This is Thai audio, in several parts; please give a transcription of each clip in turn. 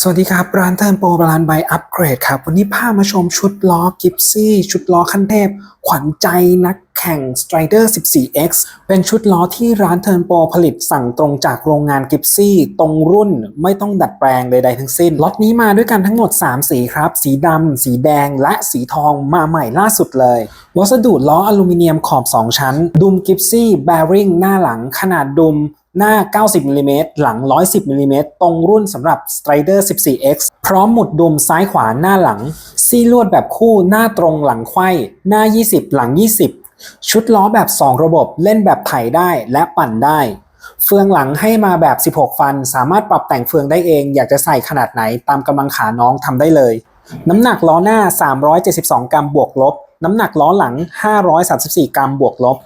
สวัสดีครับร้านเทิร์นโปรร้านใบอัปเกรดครับ วันนี้พามาชมชุดล้อกิฟซี่ ชุดล้อขั้นเทพ ขวัญใจนัก แข่ง Strider 14X เป็นชุดล้อที่ร้านเทิร์นโปรผลิตสั่งตรงจากโรงงานกิฟซี่ตรงรุ่นไม่ต้องดัดแปลงใดๆทั้งสิ้น ล็อตนี้มาด้วยกันทั้งหมด 3 สีครับ สีดำ สีแดง และสีทองมาใหม่ล่าสุดเลย วัสดุล้ออลูมิเนียมขอบ 2 ชั้น ดุมกิฟซี่แบริ่งหน้าหลังขนาดดุมหน้า 90มิลลิเมตรหลัง 110มิลลิเมตรตรงรุ่นสำหรับ Strider 14X พร้อมหมุดดุมซ้ายขวาหน้าหลัง ซี่ลวดแบบคู่หน้าตรงหลังไขว้ หน้า 20 หลัง 20 ชุดล้อแบบ 2 ระบบเล่นแบบไถได้และปั่นได้ เฟืองหลังให้มาแบบ 16 ฟัน สามารถปรับแต่งเฟืองได้เอง อยากจะใส่ขนาดไหนตามกำลังขาน้องทำได้เลย น้ำหนักล้อหน้า 372 กรัมบวกลบ น้ำหนักล้อหลัง 534 กรัมบวกลบ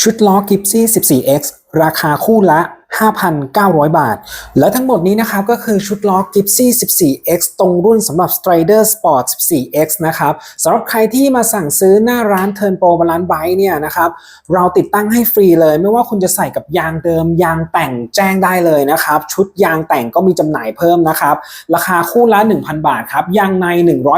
ชุดล้อกิฟซี่ 14X ราคาคู่ละ 5,900 บาท และทั้งหมดนี้นะครับก็คือชุดล้อกิฟซี่ 14X ตรงรุ่นสำหรับ Strider Sport 14X นะครับสำหรับใครที่มาสั่งซื้อหน้าร้าน Turn Pro บาลานไบเนี่ยนะครับเราติดตั้งให้ฟรีเลยไม่ว่าคุณจะใส่กับยางเดิม ยางแต่งแจ้งได้เลยนะครับชุดยางแต่งก็มีจำหน่ายเพิ่มนะครับราคาคู่ละ 1,000 บาทครับยางใน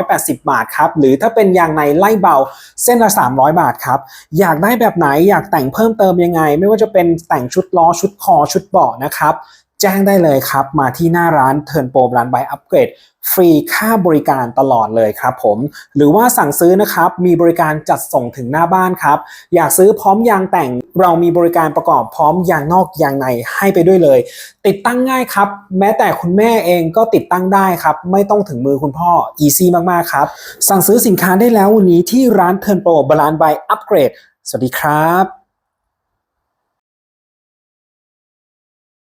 180 บาทครับหรือถ้าเป็นยางในไล่เบาเส้นละ 300 บาทครับอยากได้แบบไหนอยากแต่งเพิ่มเติมยังไง ไม่ว่าจะเป็นแต่งชุดล้อชุดคอชุดเบาะนะครับ แจ้งได้เลยครับ มาที่หน้าร้านเทิร์นโปรร้านใบอัปเกรดฟรีค่าบริการตลอดเลยครับผม หรือว่าสั่งซื้อนะครับมีบริการจัดส่งถึงหน้าบ้านครับ อยากซื้อพร้อมยางแต่งเรามีบริการประกอบพร้อมยางนอกยางในให้ไปด้วยเลย ติดตั้งง่ายครับ แม้แต่คุณแม่เองก็ติดตั้งได้ครับ ไม่ต้องถึงมือคุณพ่อ easy มากๆครับ สั่งซื้อสินค้าได้แล้ววันนี้ที่ร้านเทิร์นโปรบาลานใบอัปเกรดสวัสดีครับ